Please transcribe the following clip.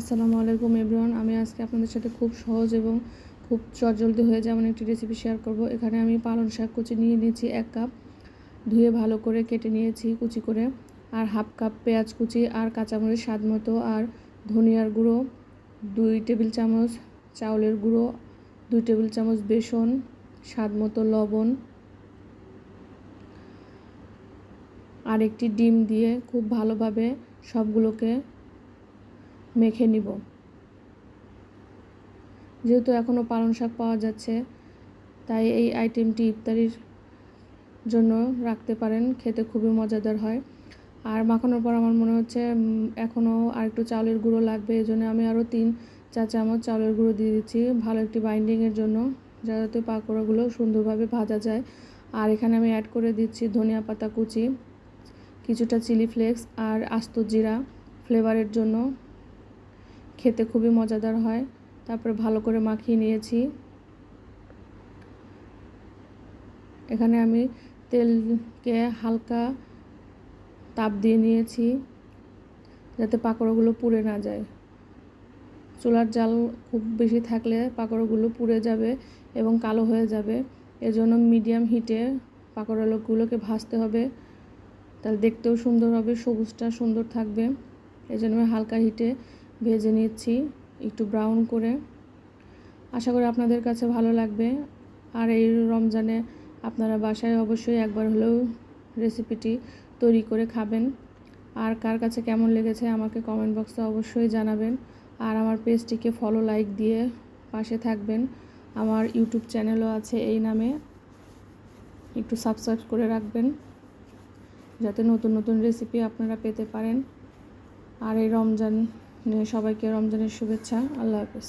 আসসালামু আলাইকুম এভরিওয়ান। আমি আজকে আপনাদের সাথে খুব সহজ এবং খুব চটজলদি হয়ে যায় এমন একটি রেসিপি শেয়ার করব। এখানে আমি পালং শাক কুচি নিয়ে নিয়েছি এক কাপ ধুয়ে ভালো করে কেটে নিয়েছি কুচি করে, আর হাফ কাপ পেঁয়াজ কুচি, আর কাঁচামরিচ স্বাদ মতো, আর ধনিয়ার গুঁড়ো, দুই টেবিল চামচ চাউলের গুঁড়ো, দুই টেবিল চামচ বেসন, স্বাদ মতো লবণ, আর একটি ডিম দিয়ে খুব ভালোভাবে সবগুলোকে মেখে নিব। যেহেতু এখনও পালং শাক পাওয়া যাচ্ছে, তাই এই আইটেমটি ইফতারির জন্য রাখতে পারেন, খেতে খুবই মজাদার হয়। আর মাখানোর পর আমার মনে হচ্ছে এখনও আর একটু চাউলের গুঁড়ো লাগবে এই জন্য আমি আরও তিন চা চামচ চাউলের গুঁড়ো দিয়ে দিচ্ছি। ভালো একটি বাইন্ডিংয়ের জন্য, যাতে পাকোড়াগুলো সুন্দরভাবে ভাজা যায়। আর এখানে আমি অ্যাড করে দিচ্ছি ধনিয়া পাতা কুচি, কিছুটা চিলি ফ্লেক্স আর আস্ত জিরা ফ্লেভারের জন্য। খেতে খুবই মজাদার হয়। তারপরে ভালো করে মাখিয়ে নিয়েছি। এখানে আমি তেলকে হালকা তাপ দিয়ে নিয়েছি যাতে পাকোড়াগুলো পুড়ে না যায়। চুলার জাল খুব বেশি থাকলে পাকোড়াগুলো পুড়ে যাবে এবং কালো হয়ে যাবে। এজন্য মিডিয়াম হিটে পাকোড়াগুলোকে ভাজতে হবে। তাহলে দেখতেও সুন্দর হবে, সবুজটা সুন্দর থাকবে। এজন্য হালকা হিটে ভেজে নিচ্ছি একটু ব্রাউন করে। আশা করি আপনাদের কাছে ভালো লাগবে। আর এই রমজানে আপনারা বাসায় অবশ্যই একবার হলেও রেসিপিটি তৈরি করে খাবেন। আর কার কাছে কেমন লেগেছে আমাকে কমেন্ট বক্সে অবশ্যই জানাবেন। আর আমার পেজটিকে ফলো লাইক দিয়ে পাশে থাকবেন। আমার ইউটিউব চ্যানেলও আছে এই নামে। একটু সাবস্ক্রাইব করে রাখবেন, যাতে নতুন নতুন রেসিপি আপনারা পেতে পারেন। আর এই রমজান সবাইকে রমজানের শুভেচ্ছা। আল্লাহ হাফেজ।